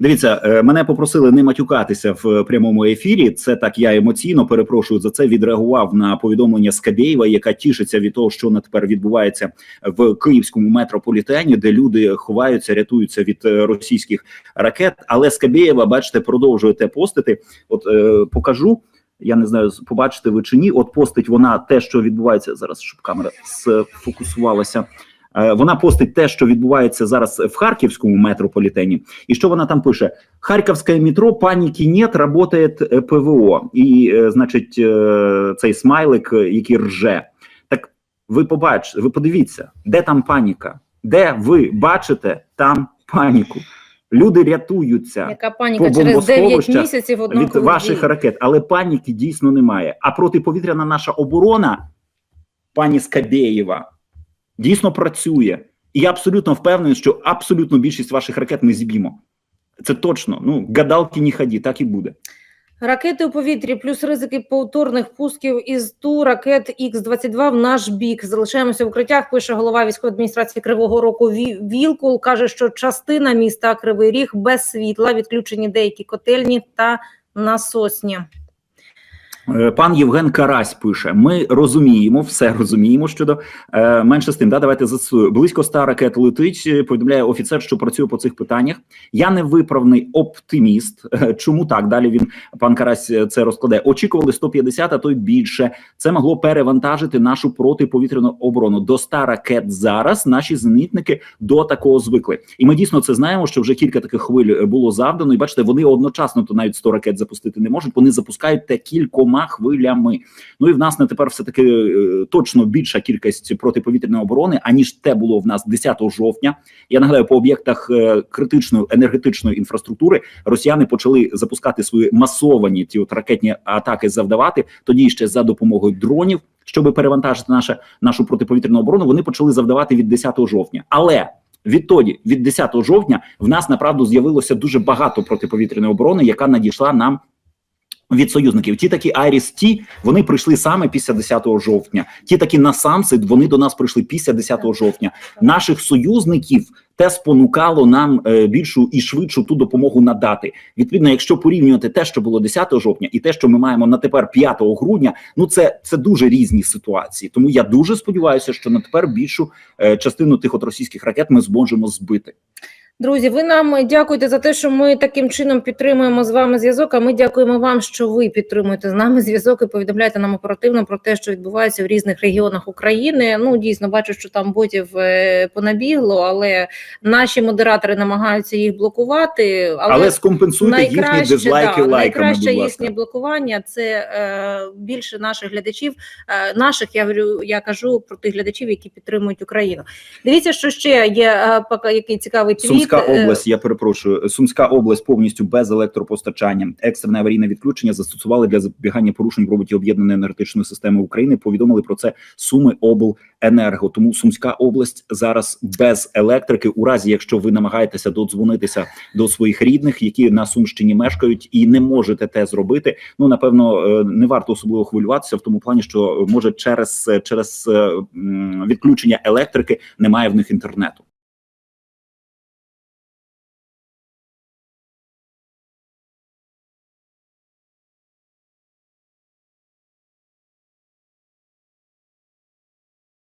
Дивіться, е, мене попросили не матюкатися в прямому ефірі. Це так я емоційно перепрошую за це. Відреагував на повідомлення Скабєєва, яка тішиться від того, що на тепер відбувається в київському метрополітені, де люди ховаються, рятуються від е, російських ракет. Але Скабєєва, бачите, продовжує те постити. От е, покажу. Я не знаю, побачите ви чи ні. От постить вона те, що відбувається зараз, щоб камера сфокусувалася. Е, Вона постить те, що відбувається зараз в харківському метрополітені, і що вона там пише: Харківське метро, паніки нет, работает е, ПВО. І, е, значить, цей смайлик, який рже. Так ви побачите, ви подивіться, де там паніка, де ви бачите там паніку. Люди рятуються Яка паніка по через 9 бомбосховищах місяців від ваших дій. ракет, але паніки дійсно немає. А протиповітряна наша оборона, пані Скабєєва, дійсно працює. І я абсолютно впевнений, що абсолютно більшість ваших ракет ми зіб'ємо. Це точно. Ну, гадалки не ході, так і буде. Ракети у повітрі, плюс ризики повторних пусків із ту ракет Х-22 в наш бік. Залишаємося в укриттях. Пише голова військової адміністрації Кривого Рогу Ві- Вілкул. каже, що частина міста Кривий Ріг без світла, відключені деякі котельні та насосні. Е, Пан Євген Карась пише: ми розуміємо, все розуміємо щодо е, менше з тим. Да, давайте зацитую. Близько 100 ракет летить. е, Повідомляє офіцер, що працює по цих питаннях. Я не виправний оптиміст. Е, Чому так? Далі він пан Карась це розкладе. Очікували 150, а то й більше. Це могло перевантажити нашу протиповітряну оборону. До 100 ракет зараз наші зенітники до такого звикли. І ми дійсно це знаємо, що вже кілька таких хвиль було завдано. І бачите, вони одночасно то навіть 100 ракет запустити не можуть. Вони запускають те кількома хвилями. Ну і в нас не тепер все таки е, точно більша кількість протиповітряної оборони, аніж те було в нас 10 жовтня. Я нагадаю, по об'єктах е, критичної енергетичної інфраструктури росіяни почали запускати свої масовані ті от ракетні атаки завдавати. Тоді ще за допомогою дронів, щоб перевантажити наше нашу протиповітряну оборону. Вони почали завдавати від 10 жовтня, але Відтоді, від 10 жовтня, в нас направду з'явилося дуже багато протиповітряної оборони, яка надійшла нам від союзників. Ті такі Айріс Ті вони прийшли саме після 10 жовтня. Ті такі Насамси вони до нас прийшли після 10 жовтня. Наших союзників те спонукало нам е, більшу і швидшу ту допомогу надати. Відповідно, якщо порівнювати те, що було 10 жовтня, і те, що ми маємо на тепер 5 грудня, ну це, це дуже різні ситуації. Тому я дуже сподіваюся, що на тепер більшу е, частину тих от російських ракет ми зможемо збити. Друзі, ви нам дякуєте за те, що ми таким чином підтримуємо з вами зв'язок. А ми дякуємо вам, що ви підтримуєте з нами зв'язок і повідомляєте нам оперативно про те, що відбувається в різних регіонах України. Ну дійсно бачу, що там ботів е, понабігло, але наші модератори намагаються їх блокувати. Але, Але, скомпенсуйте їхні дизлайки да, лайками. найкраще їхнє блокування це е, більше наших глядачів. Е, наших я говорю, я кажу про тих глядачів, які підтримують Україну. Дивіться, що ще є е, поки який цікавий твіт. Сумська Е, область, я перепрошую. Сумська область повністю без електропостачання. Екстрене аварійне відключення застосували для запобігання порушень в роботі об'єднаної енергетичної системи України. Повідомили про це Суми Обленерго. Тому Сумська область зараз без електрики. У разі, якщо ви намагаєтеся додзвонитися до своїх рідних, які на Сумщині мешкають, і не можете те зробити. Ну напевно, е, не варто особливо хвилюватися в тому плані, що може через через е, відключення електрики немає в них інтернету.